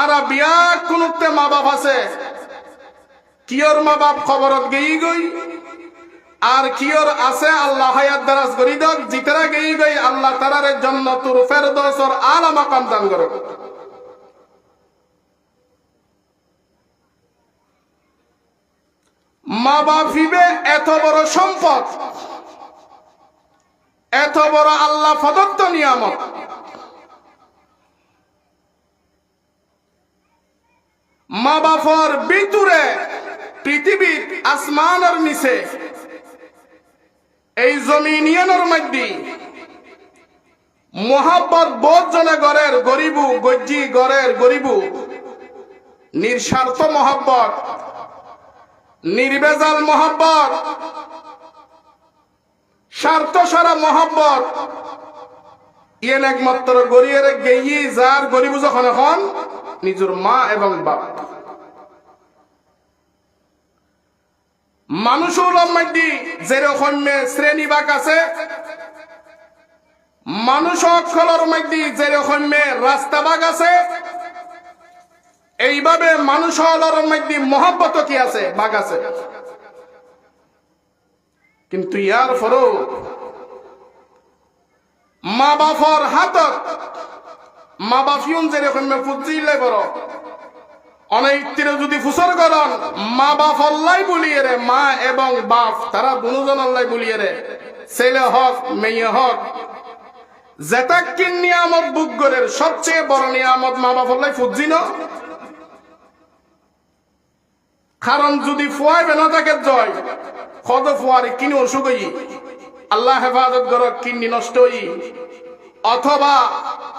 আর বিয়া কোনতে মা বাপ আছে। কিয়র মা বাপ খবরত গেই গই? আর কিয়র আছে, আল্লাহ হায়াত দারাজ করি দক, জিতারা গেই গই, আল্লাহ তারারে জন্য তোর ফেরদৌসর আলা মাকাম দান করো মা বাপ হিবে এত বড় সম্পদ, এত বড় আল্লাহ প্রদত্ত নিয়ামত। মা বাপর ভিতরে, পৃথিবীর আসমানের নিচে, এই জমিনিয়ানের মধ্যে মোহাব্বত বোধ জনে গড়ের গরিবু, গজ্জি গড়ের গরিবু, নিঃস্বার্থ মোহাব্বত, নির্বেজাল মোহাব্বত স্বার্থ সারা মোহাব্বত, ইয়েন একমাত্র গরিয়ের গেই যার গরিব যখন এখন, নিজের মা এবং বাপ। মানুষের মধ্যে যেরকম শ্রেণি বাক আছে মানুষ সকলের মধ্যে যেরকম রাস্তা আছে, এইভাবে মানুষ সকলের মধ্যে মহব্বত কি আছে বাগ আছে। কিন্তু ইয়ার ফরও মা বাপর হাতত মা বাপিউন যেরকম ফুজিলে বড় যদি মা এবং বাপ মেয়ে নিয়ামত বুকগরের সবচেয়ে বড় নিয়ামত মা বাপ অল্লাই ফুজি ন? কারণ যদি ফুয়াই বেনা থাকে জয় কত ফুয়ারে কিনে অসুখ হই, আল্লাহ হেফাজত কর, কিডনি নষ্ট হই, অথবা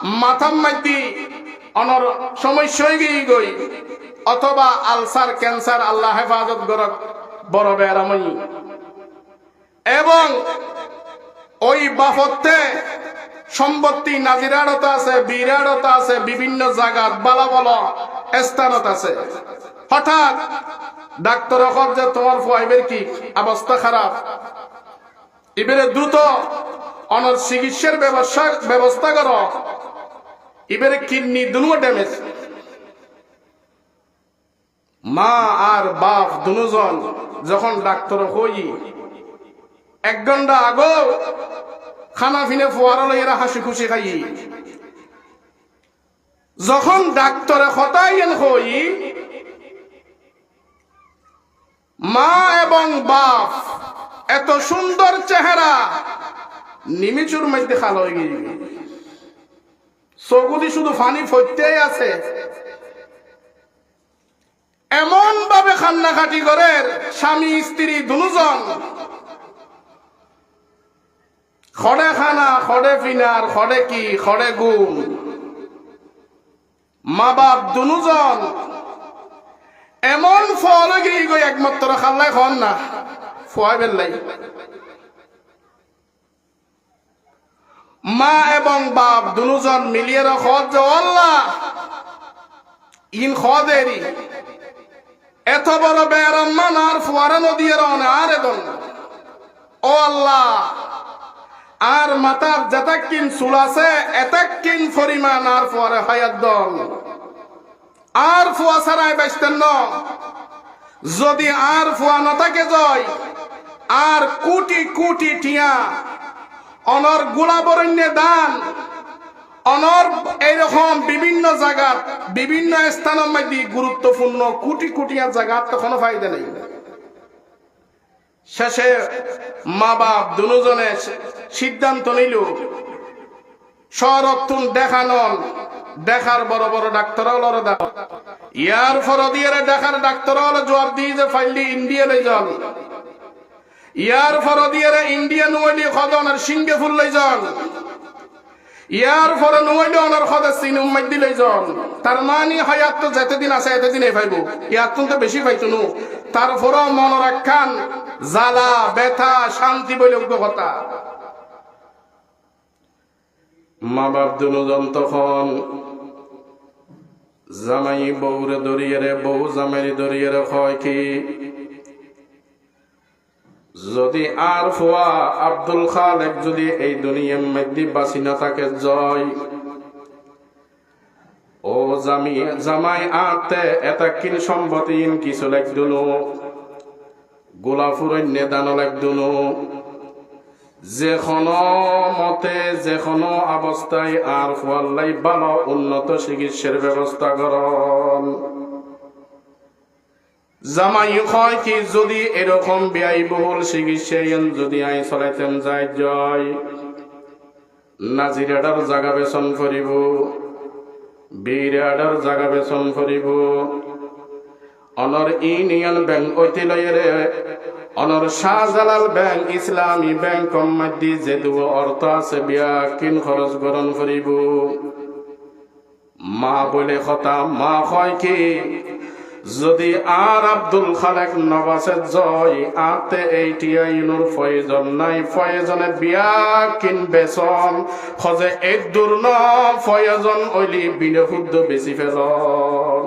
মাথার মাইতি অনর সমস্যা হয়ে গই। অথবা আলসার, ক্যান্সার, আল্লাহ হেফাজত কর বড় বেড়ামই এবং ওই বাফতে সম্পত্তি নাজিরাড়ত আছে বিরাড়ত আছে, বিভিন্ন জায়গাত বালা বলা স্থানত আছে। হঠাৎ ডাক্তার কর যে তোমার ফাইবের কি অবস্থা খারাপ? এবারে দ্রুত অনর চিকিৎসার ব্যবস্থা ব্যবস্থা কর। এবারে কিডনি দুনো ড্যামেজ মা আর বাপ দুজন যখন ডাক্তার হই, এক ঘণ্টা আগো খানা ফিনে ফোয়ারা লইয়েরা হাসি খুশি খাই। যখন ডাক্তারে হতাইন হই, মা এবং বাপ এত সুন্দর চেহারা, নিমিচুর মধ্যে খাল হয়ে গিয়ে। চকুদি শুধু ফানি ফইতেই আছে। এমন ভাবে খান্নাখাটি করে স্বামী, স্ত্রী, দুজন। খড়ে খানা, খড়ে ফিনার খড়ে কি, খড়ে গুম মা বাপ দুজন। এমন ফল গিয়ে একমাত্র খাল্লাই খন না। ফুয়াই বেল্লাই মা এবং বাপ দুজন মিলিয়ে খদ আল্লাহ। ইন খদেরি। এত বড় বেড়াম্মান আর ফুয়ারা নদী এর আর এদন। ও আল্লাহ, আর মাতার যেতাকিন চুল আছে এতাকিন পরিমাণ আর ফুয়ারে হায়াত দল আর ফুয়া ছাড়াই বাইসতেন ন। যদি আর ফুয়া নতাকে জয়, আর কোটি কোটি টিয়া অনর গোলাবরণ্যে দান। অনর এইরকম বিভিন্ন জায়গাত, বিভিন্ন স্থানের মধ্যে গুরুত্বপূর্ণ কোটি কোটিয়া জায়গা তখনও ফায়দা নেই। শেষে মা বাপ দুজনে সিদ্ধান্ত নিল সরতুন দেখানল দেখার বড় বড় ডাক্তার হলো ইয়ার ফর দিয়ে দেখার ডাক্তার হলো দিয়ে যে ফাইলি ইন্ডিয়া লই ইয়ার ফর দিয়ে ইন্ডিয়া নুয়াইলি খদনের সিংহে ফুল যান। ইয়ার ফরে নুয়াইলি অনার খদে সিন উম্মাই দিলই যান। তার মানে হায়াত তো যেতে দিন আছে, এতে দিনে পাইব ইয়ার তো বেশি পাইতো নু। তারপর মন রাখান জ্বালা, ব্যথা, শান্তি বলে কথা মা বাপ দুজন তখন জামাই বউরে দরিয়ে রে বউ জামাই দরিয়ে রে হয় কি? যদি আর ফুয়া আব্দুল খালেক যদি এই দুনিয়ার মধ্যে বাসি না থাকে, জয়। ও জামি, জামাই আতে এটা কিন সম্পত্তি ইন কিছু লাগদুনো গোলাপুরের নেদানো লাগদুনো যে কোনো মতে যে কোনো অবস্থায় আর ফুয়াল্লাই ভালো উন্নত চিকিৎসার ব্যবস্থা করন। জামাই হয় কি যদি এরকম ব্যয়বহুল চিকিৎসা যদি আই চলাইতেন যায় জয়। নাজিরাডার জাগা বেচন করিব, বিরাডার জাগা বেচন করিব। অনর ইউনিয়ন ব্যাংক ঐতিলয়েরে, অনর শাহজালাল ব্যাংক, ইসলামী ব্যাংক কম্মাদি যে দু অর্থ আছে বিয়া কিন খরচ গ্রহণ করিব। মা বলে কথা, মা হয় কি যদি আর আব্দুল খালেক নবাসে জয়, আতে এইটিয়া ইনুর ফয়জন নাই। ফয়জনে বিয়া কিন বেচন খজে এক দূর ন ফয়জন ওইলি বিনে শুদ্ধ বেশি ফেলন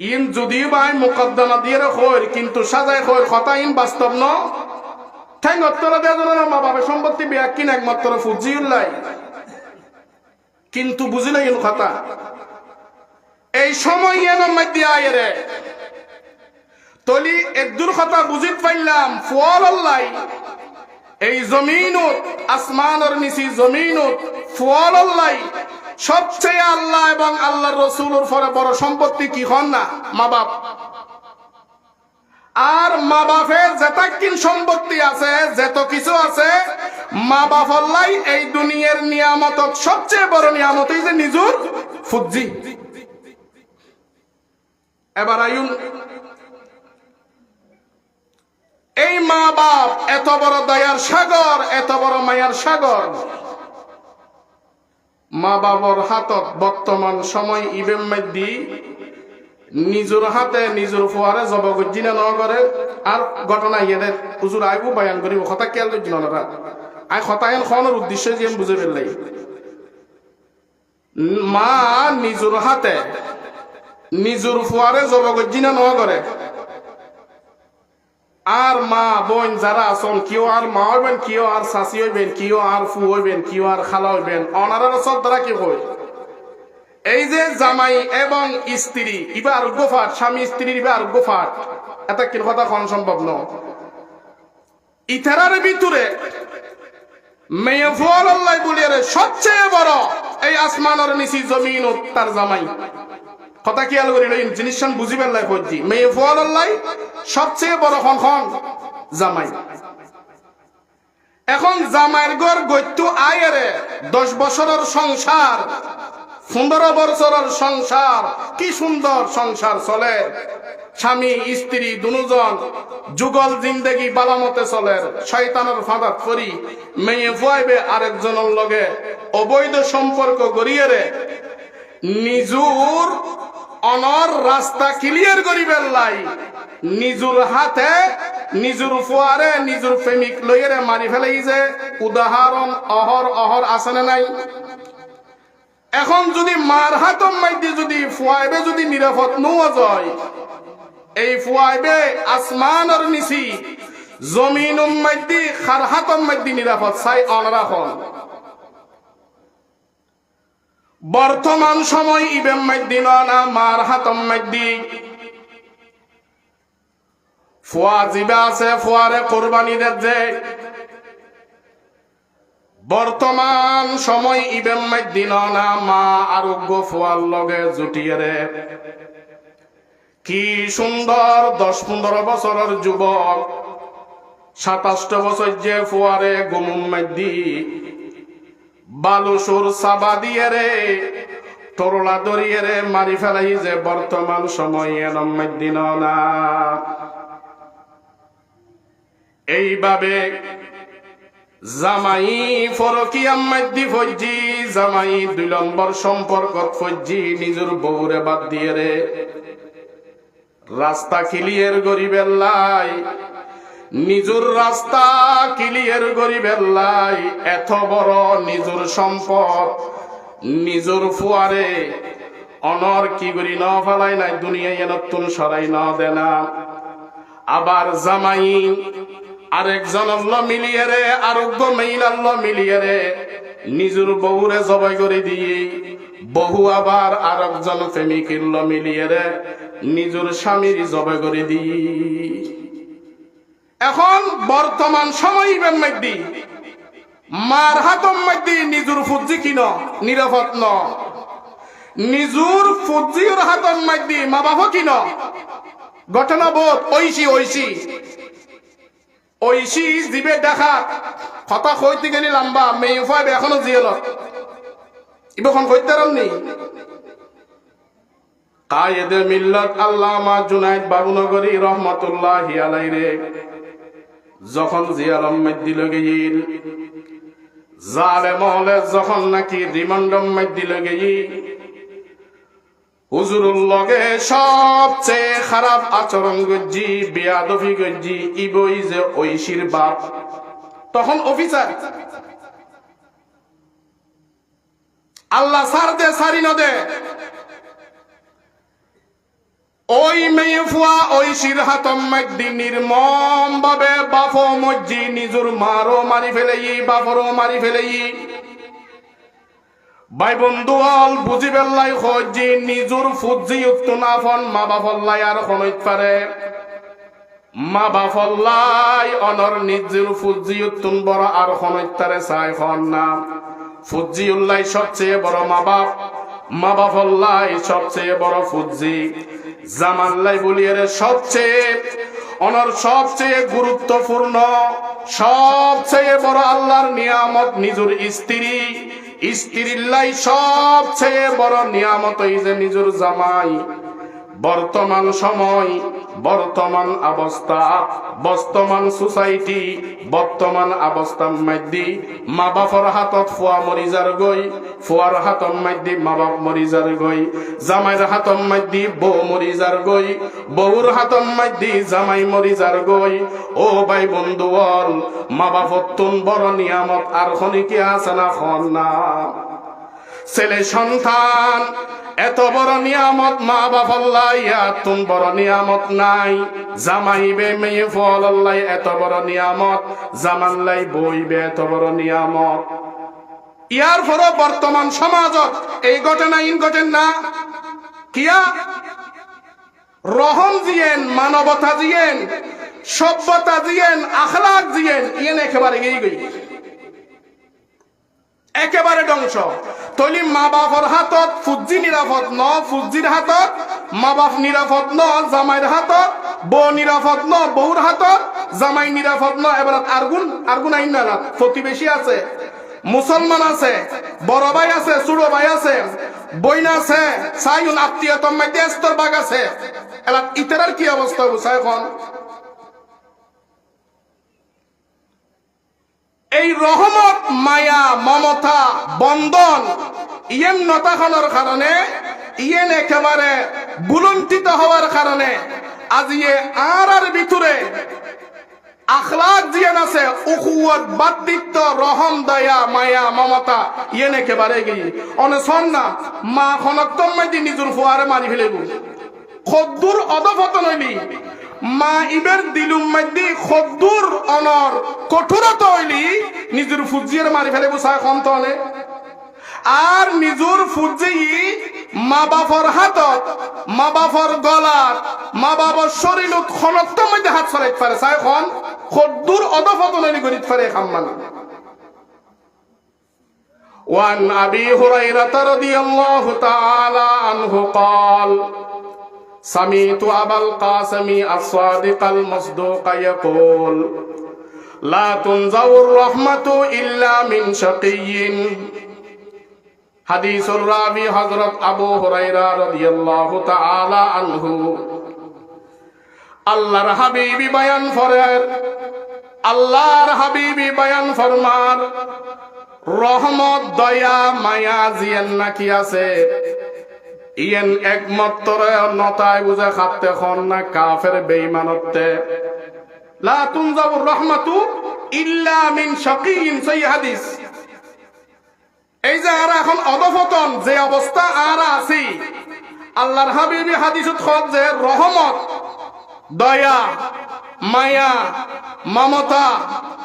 ইন যদি বাই মোকদ্দমা দিয়ে খৈর কিন্তু সাজায় খৈর কথা ইন বাস্তব ন। ঠ্যাং অত্তর দেওয়া মা বাবা সম্পত্তি বিয়া কিন একমাত্র ফুজি উল্লাই কিন্তু বুঝিলে ইন কথা। এই সময় এন মধ্যে আয়েরে তলি একদুর কথা বুঝিত পাইলাম, ফুয়াল আল্লাই এই জমিনত, আসমানের নিচি জমিনত, ফুয়াল আল্লাই সবচেয়ে আল্লাহ এবং আল্লাহর রসুলের পরে বড় সম্পত্তি কি হন না? মা বাপ। আর মা বাপের যেতাকিন সম্পত্তি আছে, যেত কিছু আছে, মা বাপ আল্লাহ এই দুনিয়ার নিয়ামত সবচেয়ে বড় নিয়ামত যে নিজুর ফুজি এবার আয়ুন এই মা বাপ এত বড় দয়ার সাগর, এত বড় মায়ার সাগর। মা বাবার হাতত বর্তমান সময় ইবেম মাদ্দি নিজের হাতে, নিজের ফুয়ারে জব করছি না নগরে আর ঘটনা ইয়েদের হুজুর আইবু বায়ান করিব। কথা কেয়াল করছি না আই খতায়ন খনের উদ্দেশ্য যে বুঝে ফেললাই। মা নিজের হাতে নিজের ফুয়ারে জব করছি না নগরে আর মা, বোন যারা আছেন, কেউ আর মা হইবেন, কেউ আর শাশি হইবেন, কেউ আর ফু হইবেন, কেউ আর খালা হইবেন, অনারার সব দ্বারা কি হই এই যে জামাই এবং স্ত্রী ইবা আরোগ্য ফাট স্বামী স্ত্রীর ইবা আরোগ্য ফাট এটা কি কথা কোন সম্ভব ন ইতারার ভিতরে মেয়ে ফুয়াল আল্লাহ বলিয়ে সবচেয়ে বড় এই আসমানের নিচি জমিন তার জামাই। কথা কি আলো করিল জিনিস বুঝিবেন লাই কইছি মেয়ে ফুয়াল আল্লাহ সবচেয়ে বড় খন জামাই। এখন জামাইয়ের ঘর গৈত্য আয়েরে দশ বছরের সংসার, পনেরো বছরের সংসার। কি সুন্দর সংসার চলে। স্বামী, স্ত্রী দুজন যুগল জিন্দেগি বালামতে চলে। শয়তানের ফাঁদাত করি, মেয়ে ফুয়াইবে আরেকজনের লগে। অবৈধ সম্পর্ক গড়িয়ে রে। নিজুর অনর রাস্তা ক্লিয়ার করিবেন লাই নিজুর হাতে, নিজুর ফুয়ারে, নিজুর প্রেমিক লইয়েরে মারি ফেলাই যে উদাহরণ, অহর অহর আছে নাই? এখন যদি মার হাতম মাইদি যদি ফুয়াইবে যদি নিরাপদ নোয়া যায়, এই ফুয়াইবে আসমানের নিচি জমিন মাইদি খার হাতম মাইদি নিরাপদ চাই অনরাখন বর্তমান সময় ইবেম মাইদি না মার হাতম মাইদি ফুয়া জিবা আছে, ফুয়ারে কোরবানি বর্তমান সময় ইবেম মাইদিন না মা আরোগ্য ফুয়ার লগে জুটিয়ে রে। কি সুন্দর দশ পনেরো বছরের যুবক, সাতাশটা বছর যে ফুয়ারে গুমুম মাইদি বালুসুর সাবা দিয়ে রে, তরলা দরিয়ে রে, মারি ফেলাই যে বর্তমান সময় এনম মাইদিন না। এইভাবে জামাই ফরকিয়াম মাদ্দি ফজ্জি জামাই দুই নম্বর সম্পর্ক ফজ্জি নিজের বউরে বাদ দিয়ে রে। রাস্তা ক্লিয়ার গরিবের লাই নিজের রাস্তা ক্লিয়ার গরিবের লাই, এত বড় নিজের সম্পদ। নিজের ফুয়ারে অনর কি করি ন ফেলাই নাই, দুনিয়ায় নতুন সরাই ন দেনা আবার জামাই আরেকজন আল্লাহ মিলিয়ে রে, আরোগ্য মেইল আল্লাহ মিলিয়ে রে। নিজের জবাই করে দিয়ে বহু আবার আর একজন প্রেমিকের ল মিলিয়ে রে। নিজের স্বামীর জবে করে দি এখন বর্তমান সময় মধ্যে মার হাতম মধ্যে নিজুর ফুজি কিন, নিরাপদ ন। নিজুর ফুজির হাতম মধ্যে মা বাবা কিন। ঘটনা বোধ ঐশী ঐশী। ঐশী জীবে দেখা কথা কইতে গেলি লম্বা, মেয়ে ফাইব এখনও জিয়েল ইবখন কইতে রামনি কায়েদে মিল্লত আল্লামা জুনাইদ বাবুনগরী রহমতুল্লাহ আলাইরে যখন জিয়ালম দিল গিয়ে জালে মহলে যখন নাকি রিমান্ডম দিল গিয়ে হুজুরুল লগে সবচেয়ে খারাপ আচরণ গজ্জি বিয়াদফি গজ্জি ইবই যে ঐশীর বাপ। তখন অফিসার, আল্লাহ সার দে সারি নদে ওই মেয়ে ফুয়া ওই শির হাতম মাইদি নির্মম ভাবে, বাফ মজ্জি নিজুর মারও মারি ফেলেই বাপরও মারি ফেলেই। ভাই বন্ধু হল বুঝি পেলাই হজি নিজুর ফুজি উত্তনাফন মা বাপল্লাই আর খনইত পারে। মা বাপল্লাই অনর নিজুর ফুজি উত্তুন বড় আর খনইত তারে চাই খন না। ফুজি উল্লাই সবচেয়ে বড় মা বাপ, মা বাপল্লাই সবচেয়ে বড় ফুজি। জামাল্লাই বলিয়ারে সবচেয়ে অনর, সবচেয়ে গুরুত্বপূর্ণ, সবচেয়ে বড় আল্লাহর নিয়ামত নিজুর স্ত্রী। স্ত্রীল্লাই সবচেয়ে বড় নিয়ামত এই যে নিজের জামাই। বর্তমান সময়, বর্তমান অবস্থা, বর্তমান সোসাইটি, বর্তমান অবস্থার মধ্যে মা বাপর হাতত ফুয়া মরিজার গই, ফুয়ার হাতর মধ্যে মা বাপ মরিজার গই জামাইর হাতর মধ্যে বউ মরিজার গই, বউর হাতর মধ্যে জামাই মরিজার গই। ও ভাই বন্ধু বল, মা বাপর তুন বড় নিয়ামত, আর খনিকে আছে না খন না। ছেলে সন্তান এত বড় নিয়ামত মা বাপ তুম বড় নিয়ামত নাই। জামাইবে মেয়ে ফল আল্লাহ, এত বড় নিয়ামত। জামানলাই বইবে এত বড় নিয়ামত। ইয়ার পর বর্তমান সমাজত এই ঘটনা ইন ঘটেন না? কিয়া? রহম জিয়েন, মানবতা জিয়েন, সভ্যতা দিয়েন আখলাক জিয়েন, ইয়েন একেবারে গেই গই। একেবারে ধ্বংস। তলি মা বাপর হাতত, ফুজি নিরাপদ ন, ফুজির হাতত, মা বাপ নিরাপদ ন জামাইর হাতত, বউ নিরাপদ ন, বউর হাতত, জামাই নিরাপদ ন এবার আরগুন আরগুন আইন না প্রতিবেশী আছে, মুসলমান আছে, বড় ভাই আছে, ছোট ভাই আছে, বইনা আছে সাইন আত্মীয় তোমার দেস্তর বাগ আছে। এলা ইতারার কি অবস্থা বুঝা এখন? এই রহমত, মায়া, মমতা, বন্ধন ইয়েন নতাখনৰ কারণে, ইয়েন একেবারে বুলন্তিত হওয়ার কারণে আজি ইয়ে আর আর ভিতরে আখলাক জিয়ান আছে, উখুয়ত বাদ্দিত্ব রহম, দয়া, মায়া, মমতা ইয়েন একেবারে গিয়ে অনে সন না, মা খনক তম্মাই নিজুর ফুয়ারে মারি ফেলেব। খদ্দুর অধপতন হইলি মা ইবের দিলুম মাইদি খদ্দুর অনর কঠোরত হইলি নিজের ফুজিয়ের মারি ফেলে বুসা এখন তলে আর নিজুর ফুজি মা বাপর হাতত মা বাপর গলার মা বাবার শরীরত খনক্ত মধ্যে হাত ফেলাইত পারে চাই এখন খদ্দুর অধপতন হইলি গরিত পারে খাম্মান وعن أبي هريرة رضي الله تعالى عنه قال سمعت أبا القاسم الصادق المصدوق يقول لا تنزع الرحمة إلا من شقي حديث الراوي حضرت أبو هريرة رضي الله تعالى عنه আল্লাহর হাবিবি বয়ান ফরের আল্লাহর হাবিবি বয়ান ফরমার রহমত দয়া মায়া জিয়েন নাকি আছে ইয়েন একমাত্র নতায় বুঝে খাতে খন না কাফের বেইমানত্বে লা তুনজাবুর রহমাতু ইল্লা মিন শাকিয়িন সেই হাদিস। এই যে আর এখন অধপতন, যে অবস্থা আর আছি, আল্লাহর হাবিবি হাদিসত খত যে রহমত দয়া, মায়া, মমতা,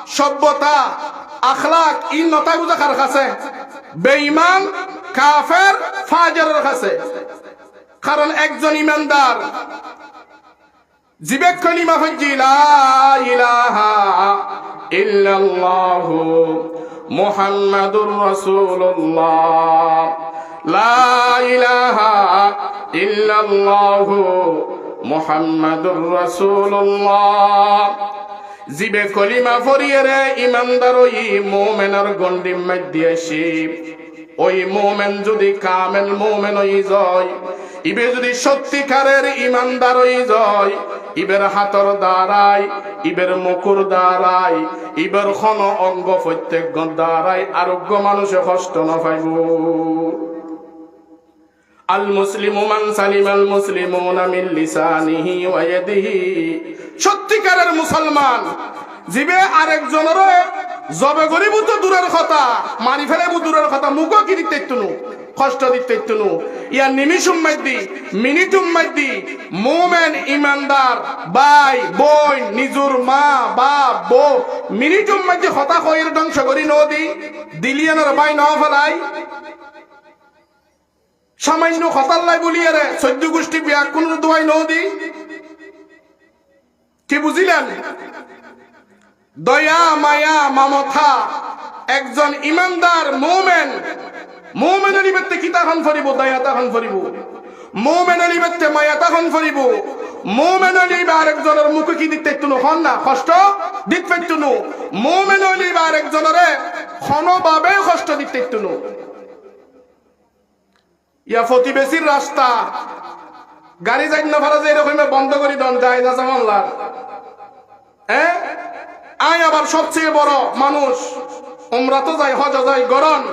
সভ্যতা, আখলাক ই নতা বুঝা কার কাছে? বেঈমান, কাফের, ফাজরের কাছে। কারণ একজন ইমানদার জিবেক কলিমা হজ্জি লা ইলাহা ইল্লাল্লাহ মুহাম্মাদুর রাসূলুল্লাহ। লা ইলাহা ইল্লাল্লাহ মুহাম্মাদুর রাসূলুল্লাহ। জিবে কলিমা ফরিয়ে রে, ইমানদার ওই মোমেনার গন্ডিম মধ্যে শিব ওই মোমেন যদি কামেল মোমেন ওই জয় ইবে যদি সত্যিকারের ইমানদার ওই জয় ইবের হাতর দ্বারাই ইবের মুকুর দ্বারাই ইবের খন অঙ্গ প্রত্যেক দ্বারাই আরোগ্য মানুষে কষ্ট না পাইব। আল মুসলিমু মান সালিমাল মুসলিমুনা মিন লিসানিহি ওয়া ইয়াদিহি। সত্যিকারের মুসলমান জিবে আরেকজনের জবে গরিব তো দূরের কথা, মারি ফেলে দূরের কথা, মুখও কি দিতে ইত্তুনু কষ্ট দিতে ইত্তুনু ইয়া নিমিষুম মাইদি মিনিটুম মাইদি মুমেন, ইমানদার, ভাই, বোন, নিজুর মা, বাপ, বউ, মিনিটুম মাইদি হতা কইর ধ্বংস করি নদী, দিলিয়ানের বাই ন ফেলাই। সামান্য খতাল্লাই বলিয়ে রে চৈদ্য গোষ্ঠী বিয়া কোন দোয়াই নদী কি বুঝিলেন? দয়া, মায়া, মামথা, একজন ইমানদার মোমেন। মোমেন আলিবেতে কিতা খান ফরিব? দয়া তাখন ফরিব। মোমেন আলিবেতে মায়া তাখন ফরিব। মোমেন আলিবে আরেকজনের মুখে কি দিতে তুনো হন না? কষ্ট দিত পেতুনো মোমেন আলিবে আরেকজনের ক্ষণভাবে কষ্ট দিতে তুনো ইয়া প্রতিবেশীর রাস্তা। গাড়ি যাই না ফারা যে এরকম বন্ধ করি দন যায় না জামাল্লার হ্যাঁ আই আবার সবচেয়ে বড় মানুষ। উমরা তো যাই, হজ যাই, গরম।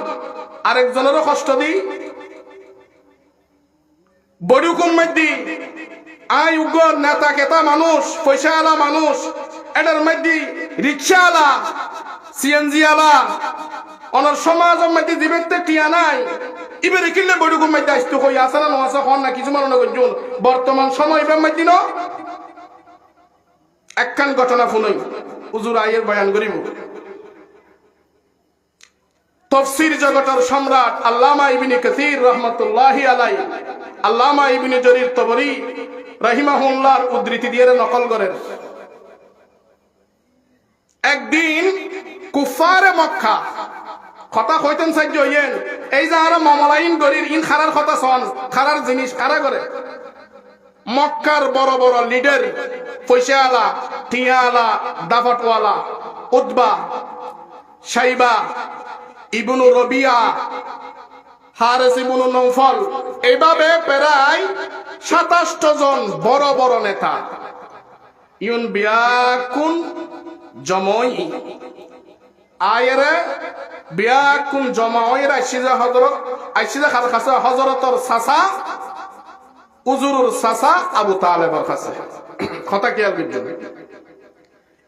আরেকজনেরও কষ্ট দিই। বড়ি কুম্মাই দি আই উগ্র নেতা কেতা মানুষ পয়সা আলা মানুষ। এটার মধ্যে আলা সিএনজি আলা, অনর সমাজের মধ্যে দিবেতে টিয়া নাই কিনলে দি আসতো কই আসে না নোয়াশা হন না কিছু মানুষ বর্তমান সময় ইবের মধ্যে ন? একখান ঘটনা শুনই, হুজুর আয়ের বয়ান করিব। তফসির জগতের সম্রাট আল্লামা ইবিনি কাসির রহমতুল্লাহি আলাই আল্লামা ইবিনি জরির তবরি, রহিমাহুল্লাহর উদ্ধৃতি দিয়ে নকল করেন। একদিন কুফারে মক্কা। কথা কইতেন সাহায্য, ইয়েন, এই যে আর মামলাইন গরির ইন খারার কথা সন খারার জিনিস খারা করে? মক্কার বড় বড় লিডার পয়সাওয়ালা টিয়াওয়ালা দাফটওয়ালা উদ্বা সাইবা, ইবনু রবিয়া, হারেস ইবনু নৌফল এইভাবে প্রায় সাতাশট জন বড় বড় নেতা। ইউন বিয়াকুন জমই আয়েরে বিয়াকুন জমাইয়ের আইসিজা হজরত আইসিজা খার কাছে হজরতর সাসা, উজুরুর সাসা, আবু কথা কি আর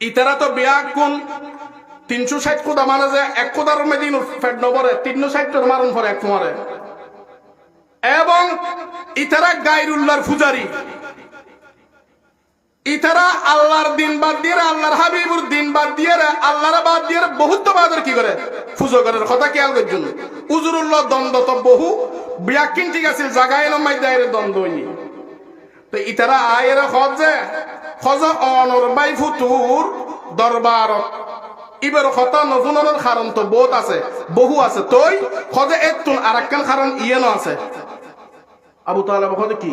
ইতারা তো বিয়া কোন তিনশো ষাট কোদা মানে যে, এক কোদার মেদিন ফেট নবরে, তিনশো ষাট মারুন পরে এক মারে এবং ইতারা গাইরুল্লাহর পূজারি। ইতারা আল্লাহর দিন বাদ দিয়ে আল্লাহর হাবিবুর দিন বাদ দিয়ে আল্লাহর বাদ দিয়ে বহুত বাদের কি করে? পুজো করে কথা খেয়াল করছেন উজুরুল্লাহ দ্বন্দ্ব তো বহু, ব্যাকিন ঠিক আছে, জাগায় নমাই দেয় দ্বন্দ্ব হয়নি তো ইতারা আয়ের খজে খজ অনর বাই ফুতুর দরবার ইবার কথা নতুনের কারণ তো বহুত আছে, বহু আছে। তই খজে এতুন আর একখান কারণ ইয়েনো আছে। আবু তাহলে খজে কি?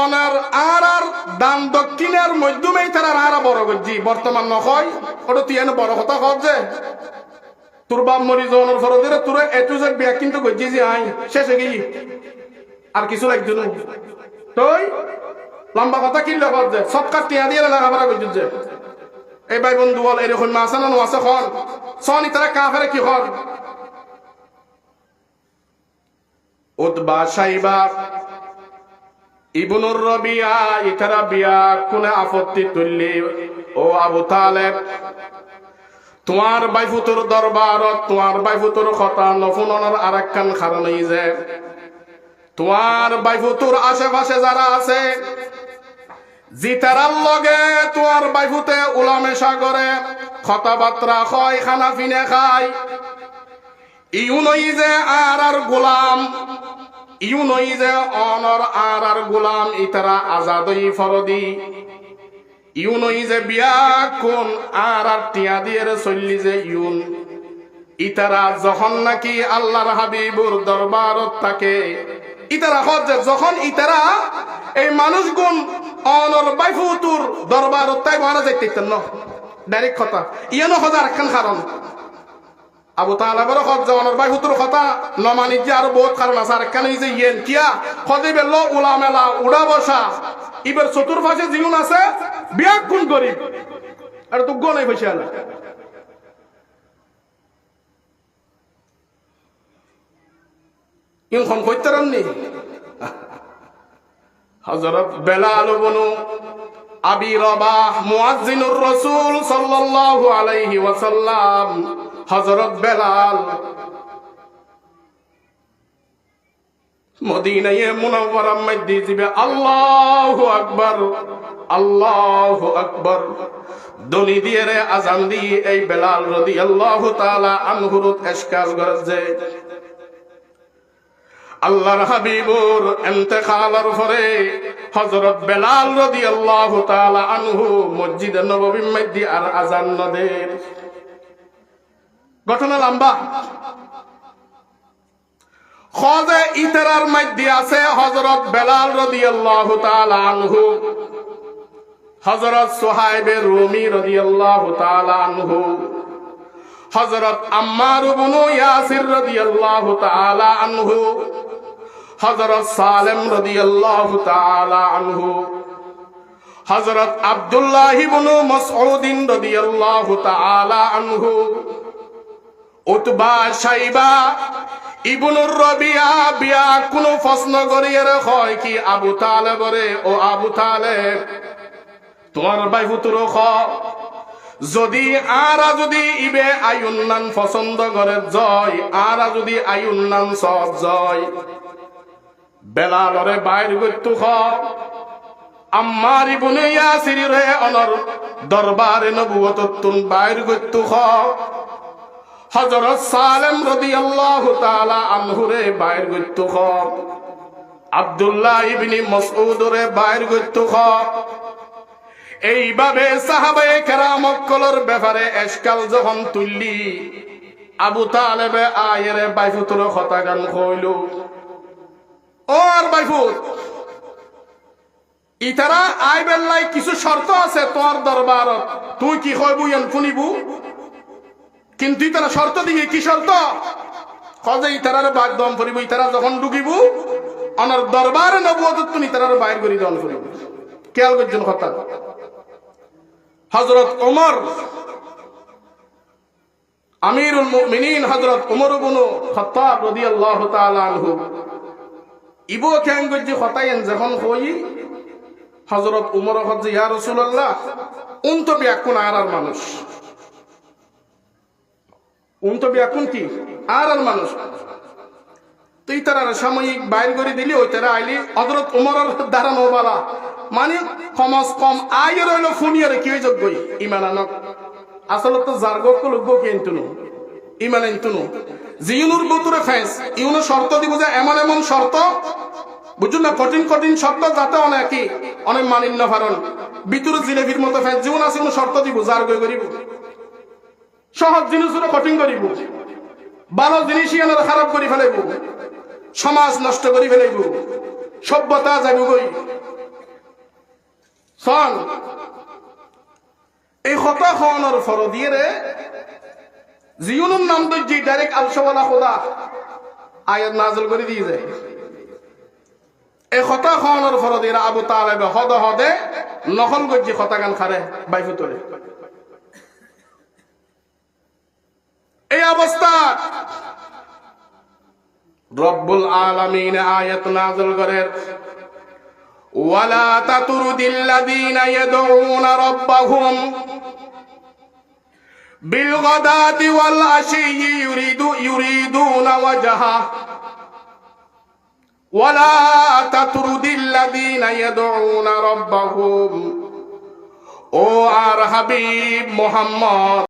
অনার আর আর দান দক্ষিণের মধ্যমেই তারা আর বড় গজ্জি। বর্তমান নকয় ওটা তুই বড় কথা কর যে। তোর বাপ মরি জনের ফরদিরে তোর এটু যে বিয়া কিন্তু গজ্জি যে আই, শেষে গেই আর কিছু লাগতো না। তুই লম্বা কথা কিনলে কর যে? সৎকার টিয়া দিয়ে লেখাপড়া করছিস যে। এই ভাই বন্ধু, বল, এরকম মাছ না মাছ খন? সনি তারা কাফের কি হর সাইবা ইবনুর রবিয়া ইতারা বিয়া কোনে আপত্তি তুললি। ও আবু তালেব, তোমার বাইফুতুর দরবারত, তোমার বাইফুতুর কথা নফুননের আর একখান কারণ যে, তোমার বাইফুতুর আশেপাশে যারা আছে, জিতারার লগে তোমার বাইফুতে উলামে সাগরে কথাবার্তা হয় খানা ফিনে খায়। ইউ নই যে আর আর গোলাম ইউ নই যে অনর আর আর গোলাম ইতারা আজাদই ফরদি। যে বিয়া কোন আর আর টিয়া দিয়ে চললি যে ইউন। ইতারা যখন নাকি আল্লাহর হাবিবুর দরবারত থাকে ইতারা যে যখন ইতারা এই মানুষগুন অনর বাইফুতুর দরবারত তাই মারা যাইতে ন ডাইরেক্ট কথা। ইয়ানো হজার একখান কারণ আবু তালাবের হজ জওয়ানের ভাই, হুতুর কথা নমানি যে আরও বহুত কারণ আছে, আর কেন যে ইয়েন কিয়া হদে বেল্ল উলা মেলা উড়া বসা। ইবার চতুর্পাশে জীবন আছে বিয়া কোন গরিব? আর তো গনে বসে আলা। ইনখন কইতারাননি হযরত বেলাল বনু আবি রবাহ, মুয়াজ্জিনুর রাসূল সাল্লাল্লাহু আলাইহি ওয়াসাল্লাম। হযরত বেলাল। মদিনায়ে মুনাওয়ারার মধ্যে দিবে আল্লাহু আকবার আল্লাহু আকবার। দনি দিয়ে রে আজান দিয়ে এই বেলাল রাদিয়াল্লাহু তাআলা আনহুরত এশকাল গরজে আল্লাহর হাবিবুর ইন্তেকালের পরে হযরত বেলাল রাদিয়াল্লাহু তাআলা আনহু মসজিদ নববীর মধ্যে আর আজান নদের ঘটনা লম্বা। খজে ইতরার মধ্যে আছে হযরত বেলাল রাদিয়াল্লাহু তাআলা আনহু। হযরত সুহাইবে রুমি রাদিয়াল্লাহু তাআলা আনহু। হযরত আম্মার ইবনে ইয়াসির রাদিয়াল্লাহু তাআলা আনহু। হযরত সালেম রাদিয়াল্লাহু তাআলা আনহু। হযরত আব্দুল্লাহ ইবনে মাসউদ রাদিয়াল্লাহু তাআলা আনহু। উতবা সাইবা ইবনুর রবিয়া বিয়া কোন প্রশ্ন করিয়ে হয় কি আবু তালেবরে? ও আবু তালেব, তোমার ভাই ফুতুর খ, যদি আরা যদি ইবে আয়ুন্নান পছন্দ করে জয়, আরা যদি আয়ুন্নান সব জয়। বেলালরে বাইর গত্তু খ, আম্মার ইবনে ইয়াসির রে অনর দরবারে নবুয়ততুন বাইর গত্তু খ। হযরত সালেম রাদিয়াল্লাহু তাআলা আনহুরে বাইর গত্তু খ। আব্দুল্লাহ ইবনে মাসউদ রে বাইর গত্তু খ। এইভাবে সাহাবায়ে কেরাম অক্কলর ব্যাপারে এসকাল যখন তুললি, আবু তালেবে আয়েরে বাইফুতুর কথা গান কইল, ও আর বাইফুত, ইতারা আই বেল্লাই কিছু শর্ত আছে তোর দরবারত, তুই কি কইবু ইয়ান শুনিবু? কিন্তু ইতারা শর্ত দিয়ে কি শর্ত? কজে ইতারার বাগ দম করিব, ইতারা যখন ঢুকিবু, অনার দরবারে নবুয়ত তুমি ইতারার বাইর করি দন করিব। খেয়াল করছেন কথা? হজরত ওমর, আমিরুল মুমিনিন হজরত ওমর ইবনু খাত্তাব রাদিয়াল্লাহু তাআলা আনহু। ইবো কেন গজ্জি খতায়েন যখন হই হজরত উমর হজ্জি, ইয়া রাসূলুল্লাহ উন তো বিয়াকুন আর মানুষ। উন তো বিয়াকুন কি? আর আর মানুষ। তুই তারা সাময়িক বাইর করে দিলি ওই তারা আইলি হজরত উমরের দ্বারা নোবালা মানে কমস কম ফুনিয়ারে কি যোগ্য ইমান আনক। আসলে তো জার্গ লোক ইমান জিউনুর বতুরে ইউনো শর্ত দিব যে এমন এমন শর্ত। বুঝুন না, কঠিন কঠিন শর্ত যাতে অনেকই অনেক মানিন্য ফারণ ভিতরে জিলেবির মতো ফেস। জীবন আছে কোনো শর্ত দিব যার গই করিব সহজ জিনিসগুলো কঠিন করিব ভালো জিনিসই এনার খারাপ করে ফেলাইব। সমাজ নষ্ট করে ফেলাইব। সভ্যতা যাইব গই সন এই হতা খনের ফর দিয়ে রে জিউনুর নাম দর্জি ডাইরেক্ট আলসওয়ালা খোদা, আয়াত নাজল করে দিয়ে যায়। এই হতা খনের ফর দিয়ে আবু তালেবে হদ হদে নকল গজ্জি হতা গান খারে, বাইফুতরে। এই অবস্থা। রব্বুল আলামিন আয়াত নাযিল করেন, ওয়ালা তাতুরুদিল্লাযীনা ইয়াদউনা রাব্বাহুম বিলগাদাতি ওয়াল আশি ইউরিদু, ইউরিদুনা ওয়াজহা, ওয়ালা তাতুরুদিল্লাযীনা ইয়াদউনা রাব্বাহুম ও আর হাবিব মুহাম্মদ